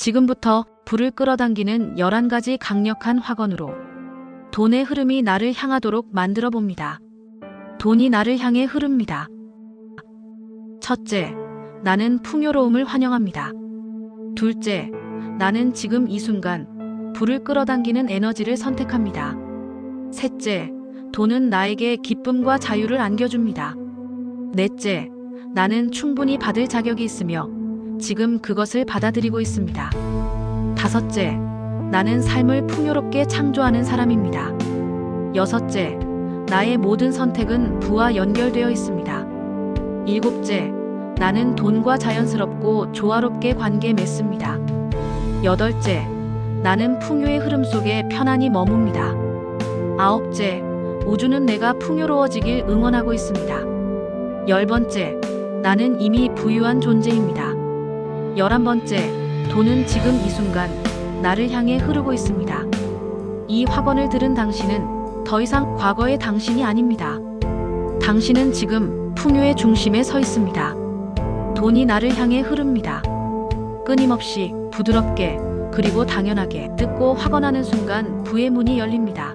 지금부터 불을 끌어당기는 11가지 강력한 확언으로 돈의 흐름이 나를 향하도록 만들어 봅니다. 돈이 나를 향해 흐릅니다. 첫째, 나는 풍요로움을 환영합니다. 둘째, 나는 지금 이 순간 불을 끌어당기는 에너지를 선택합니다. 셋째, 돈은 나에게 기쁨과 자유를 안겨줍니다. 넷째, 나는 충분히 받을 자격이 있으며 지금 그것을 받아들이고 있습니다. 다섯째, 나는 삶을 풍요롭게 창조하는 사람입니다. 여섯째, 나의 모든 선택은 부와 연결되어 있습니다. 일곱째, 나는 돈과 자연스럽고 조화롭게 관계 맺습니다. 여덟째, 나는 풍요의 흐름 속에 편안히 머뭅니다. 아홉째, 우주는 내가 풍요로워지길 응원하고 있습니다. 열 번째, 나는 이미 부유한 존재입니다. 열한 번째, 돈은 지금 이 순간 나를 향해 흐르고 있습니다. 이 확언을 들은 당신은 더 이상 과거의 당신이 아닙니다. 당신은 지금 풍요의 중심에 서 있습니다. 돈이 나를 향해 흐릅니다. 끊임없이 부드럽게 그리고 당연하게 듣고 확언하는 순간 부의 문이 열립니다.